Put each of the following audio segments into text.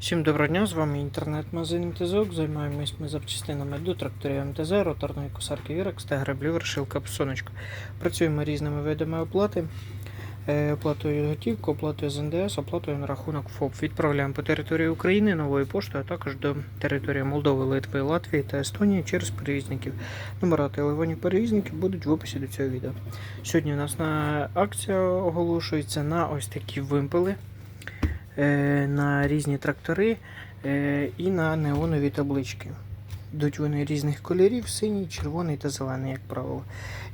Всім доброго дня, з вами інтернет-магазин МТЗОК. Займаємось ми запчастинами до тракторів МТЗ, роторної косарки Вірекс та греблі вершилка Псоночка. Працюємо різними видами оплати. Е, Оплатою готівку, оплатою з НДС, оплатою на рахунок ФОП. Відправляємо по території України новою поштою, а також до території Молдови, Литви, Латвії та Естонії через перевізників. Номера телефонів перевізників будуть в описі до цього відео. Сьогодні у нас на акція оголошується на ось такі вимпели на різні трактори е, і на неонові таблички. Йдуть вони різних кольорів: синій, червоний та зелений, як правило.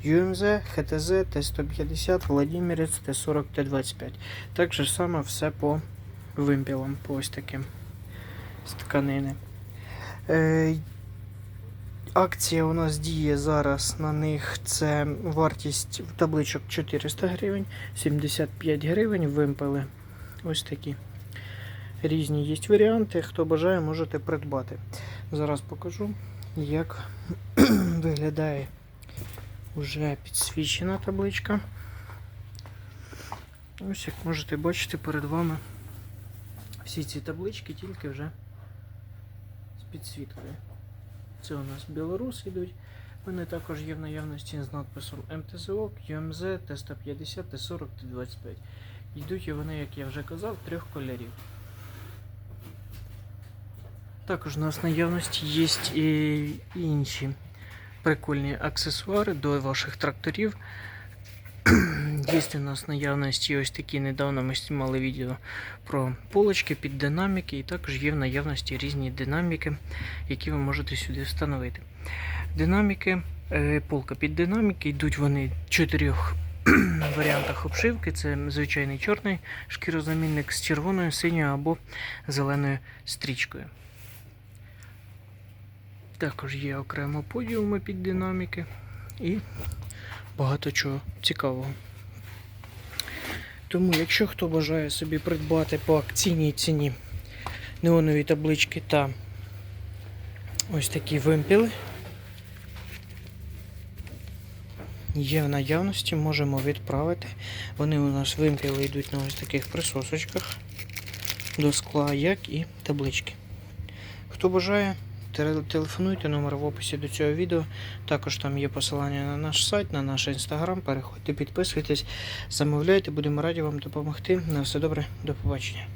UMZ, ХТЗ, Т-150, Владимирець, Т-40, Т-25. Так же саме все по вимпілам, по ось таким з тканини. Е, Акція у нас діє зараз на них. Це вартість табличок 400 гривень, 75 гривень вимпели. Ось такі. Різні є варіанти. Хто бажає, можете придбати. Зараз покажу, як виглядає вже підсвічена табличка. Ось як можете бачити перед вами всі ці таблички тільки вже з підсвіткою. Це у нас Білорус ідуть. Вони також є в наявності з надписом МТЗО, ЮМЗ, Т-150, Т-40, Т-25. Йдуть вони, як я вже казав, трьох кольорів. Також у нас наявності є і інші прикольні аксесуари до ваших тракторів. Є у нас наявності ось такі недавно ми знімали відео про полочки під динаміки, і також є в наявності різні динаміки, які ви можете сюди встановити. Динаміки, е, полка під динаміки, йдуть вони в чотирьох варіантах обшивки. Це звичайний чорний шкірозамінник з червоною, синьою або зеленою стрічкою. Також є окремо подіуми під динаміки і багато чого цікавого. Тому, якщо хто бажає собі придбати по акційній ціні неонові таблички та ось такі вимпіли, є в наявності, можемо відправити. Вони у нас вимпіли йдуть на ось таких присосочках до скла, як і таблички. Хто бажає, Телефонуйте номер в описі до цього відео. Також там є посилання на наш сайт, на наш інстаграм. Переходьте, підписуйтесь, замовляйте, будемо раді вам допомогти. На все добре, до побачення.